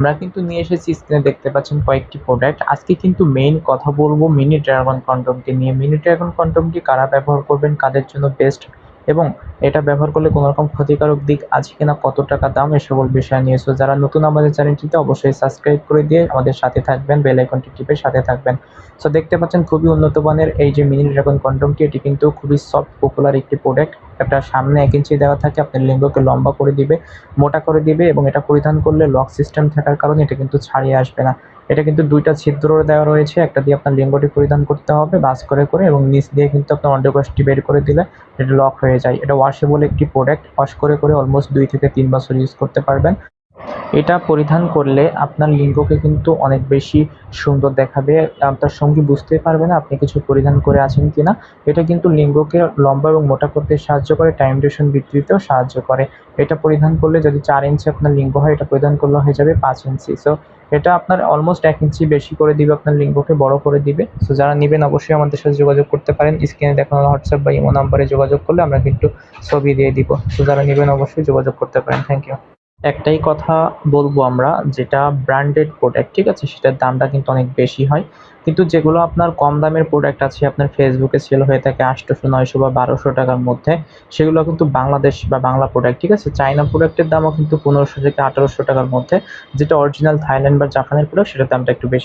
আমরা কিন্তু নিয়ে এসেছি স্ক্রিনে দেখতে পাচ্ছেন কয়েকটি প্রোডাক্ট আজকে কিন্তু মেইন কথা বলব মিনি ড্রাগন কন্ডমটি নিয়ে। মিনি ড্রাগন কন্ডমটি কারা ব্যবহার করবেন, কাদের জন্য বেস্ট এবং এটা ব্যবহার করলে কোনো রকম ক্ষতিকারক দিক আছে কিনা, কত টাকা দাম, এ সকল বিষয় নিয়ে। সো যারা নতুন আমাদের চ্যানেলটিতে অবশ্যই সাবস্ক্রাইব করে দিয়ে আমাদের সাথে থাকবেন বেল আইকনটি টিপে সাথে থাকবেন। সো দেখতে পাচ্ছেন খুবই উন্নত মানের এই যে মিনি ড্রাগন কন্ডমটি এটি কিন্তু খুবই সফট পপুলার একটি প্রোডাক্ট একটা সামনে এক ইঞ্চি দেওয়া থাকে, আপনার লিঙ্গকে লম্বা করে দিবে, মোটা করে দিবে এবং এটা পরিধান করলে লক সিস্টেম থাকার কারণে এটা কিন্তু ছাড়িয়ে আসবে না। এটা কিন্তু দুইটা ছিদ্র দেওয়া রয়েছে, একটা দিয়ে আপনার লিঙ্গটি পরিধান করতে হবে বাস করে করে এবং নিচ দিয়ে কিন্তু আপনার অন্ডকোষটি বের করে দিলে এটা লক হয়ে যায়। এটা ওয়াশেবল একটি প্রোডাক্ট ওয়াশ করে করে অলমোস্ট দুই থেকে তিন বছর ইউজ করতে পারবেন। এটা পরিধান করলে আপনার লিঙ্গকে কিন্তু অনেক বেশি সুন্দর দেখাবে। আপনার সঙ্গী বুঝতেই পারবে না আপনি কিছু পরিধান করে আছেন কিনা। এটা কিন্তু লিঙ্গকে লম্বা এবং মোটা করতে সাহায্য করে টাইম ডিউরেশন বৃদ্ধিতেও সাহায্য করে। এটা পরিধান করলে যদি চার ইঞ্চি আপনার লিঙ্গ হয়, এটা পরিধান করলে হয়ে যাবে পাঁচ ইঞ্চি সো এটা আপনার অলমোস্ট এক ইঞ্চি বেশি করে দিবে, আপনার লিঙ্গকে বড় করে দিবে। সো যারা নেবেন অবশ্যই আমাদের সাথে যোগাযোগ করতে পারেন। স্ক্রিনে দেখানো হোয়াটসঅ্যাপ বা ইমো নাম্বারে যোগাযোগ করলে আমরা কিন্তু ছবি দিয়ে দিব। সো যারা নেবেন অবশ্যই যোগাযোগ করতে পারেন। থ্যাংক ইউ একটাই কথা বলব আমরা, যেটা ব্র্যান্ডেড প্রোডাক্ট ঠিক আছে? সেটার দামটা কিন্তু অনেক বেশি হয়। কিন্তু যেগুলো আপনার কম দামের প্রোডাক্ট আছে, আপনার ফেসবুকে সেল হয়ে থাকে আটশোশো, নয়শো বা বারোশো টাকার মধ্যে, সেগুলো কিন্তু বাংলাদেশ বা বাংলা প্রোডাক্ট ঠিক আছে? চাইনা প্রোডাক্টের দামও কিন্তু পনেরোশো থেকে আঠারোশো টাকার মধ্যে, যেটা অরিজিনাল থাইল্যান্ড বা জাপানের প্রোডাক্ট সেটার দামটা একটু বেশি।